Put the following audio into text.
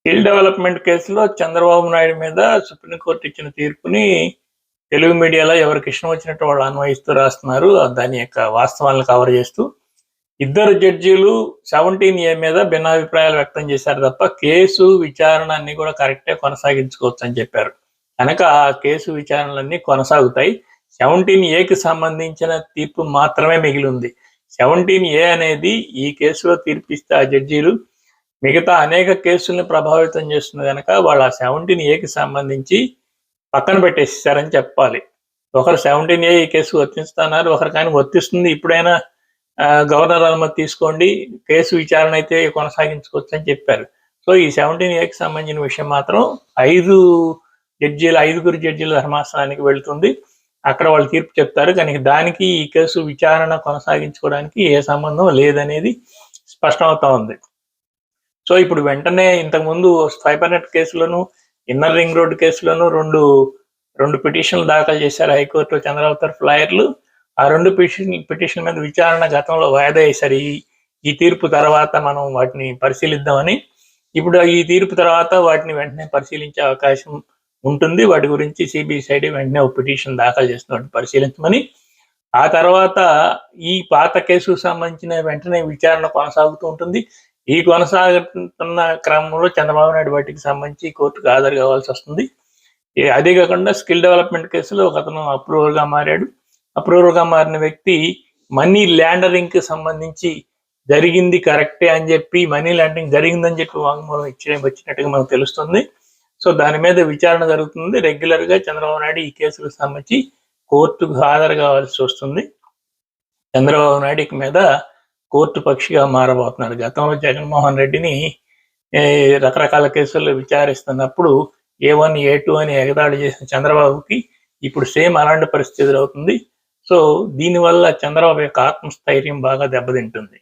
Skill development కేసులో చంద్రబాబు నాయుడు మీద supreme court ఇచ్చిన తీర్పుని తెలుగు మీడియాలో ఎవరికి ఇష్టం వచ్చినట్టు వాళ్ళు అన్వయిస్తూ రాస్తున్నారు. దాని యొక్క వాస్తవాలను కవర్ చేస్తూ ఇద్దరు జడ్జీలు సెవెంటీన్ ఏ మీద భిన్నాభిప్రాయాలు వ్యక్తం చేశారు తప్ప కేసు విచారణ అన్ని కూడా కరెక్టే కొనసాగించుకోవచ్చు అని చెప్పారు. కనుక ఆ కేసు విచారణలన్నీ కొనసాగుతాయి. సెవెంటీన్ ఏకి సంబంధించిన తీర్పు మాత్రమే మిగిలి ఉంది. సెవెంటీన్ ఏ అనేది ఈ కేసులో తీర్పిస్తే ఆ జడ్జీలు మిగతా అనేక కేసుల్ని ప్రభావితం చేస్తుంది కనుక వాళ్ళు ఆ సెవెంటీన్ ఏకి సంబంధించి పక్కన పెట్టేసారని చెప్పాలి. ఒకరు సెవెంటీన్ ఏ ఈ కేసు వర్తిస్తున్నారు ఒకరు కానీ వర్తిస్తుంది ఇప్పుడైనా గవర్నర్ అనుమతి తీసుకోండి కేసు విచారణ అయితే కొనసాగించుకోవచ్చు అని చెప్పారు. సో ఈ సెవెంటీన్ ఏకి సంబంధించిన విషయం మాత్రం ఐదు జడ్జీలు ఐదుగురు జడ్జీల ధర్మాసనానికి వెళ్తుంది. అక్కడ వాళ్ళు తీర్పు చెప్తారు. కానీ దానికి ఈ కేసు విచారణ కొనసాగించుకోవడానికి ఏ సంబంధం లేదనేది స్పష్టమవుతా ఉంది. సో ఇప్పుడు వెంటనే ఇంతకుముందు ఫైబర్ నెట్ కేసులోను ఇన్నర్ రింగ్ రోడ్ కేసులను రెండు రెండు పిటిషన్లు దాఖలు చేశారు హైకోర్టు చంద్రబాబు తరఫు లాయర్లు ఆ రెండు పిటిషన్ పిటిషన్ మీద విచారణ గతంలో వాయిదా వేశారు. ఈ ఈ తీర్పు తర్వాత మనం వాటిని పరిశీలిద్దామని. ఇప్పుడు ఈ తీర్పు తర్వాత వాటిని వెంటనే పరిశీలించే అవకాశం ఉంటుంది. వాటి గురించి సిబిసిఐడి వెంటనే ఒక పిటిషన్ దాఖలు చేస్తున్నట్టు పరిశీలించమని. ఆ తర్వాత ఈ పాత కేసుకు సంబంధించిన వెంటనే విచారణ కొనసాగుతూ ఉంటుంది. ఈ కొనసాగుతున్న క్రమంలో చంద్రబాబు నాయుడు వాటికి సంబంధించి కోర్టుకు హాజరు కావాల్సి వస్తుంది. అదే కాకుండా స్కిల్ డెవలప్మెంట్ కేసులో ఒక అతను అప్రూవర్గా మారాడు. అప్రూవర్గా మారిన వ్యక్తి మనీ ల్యాండరింగ్కి సంబంధించి జరిగింది కరెక్టే అని చెప్పి మనీ ల్యాండరింగ్ జరిగిందని చెప్పి వాంగ్మూలం ఇచ్చే వచ్చినట్టుగా మనకు తెలుస్తుంది. సో దాని మీద విచారణ జరుగుతుంది. రెగ్యులర్గా చంద్రబాబు నాయుడు ఈ కేసుకు సంబంధించి కోర్టుకు హాజరు కావాల్సి వస్తుంది. చంద్రబాబు నాయుడు మీద కోర్టు పక్షిగా మారబోతున్నాడు. గతంలో జగన్మోహన్ రెడ్డిని రకరకాల కేసుల్లో విచారిస్తున్నప్పుడు ఏ వన్ ఏ టూ అని ఎగతాళి చేసిన చంద్రబాబుకి ఇప్పుడు సేమ్ అలాంటి పరిస్థితి అవుతుంది సో దీనివల్ల చంద్రబాబు యొక్క ఆత్మస్థైర్యం బాగా దెబ్బతింటుంది.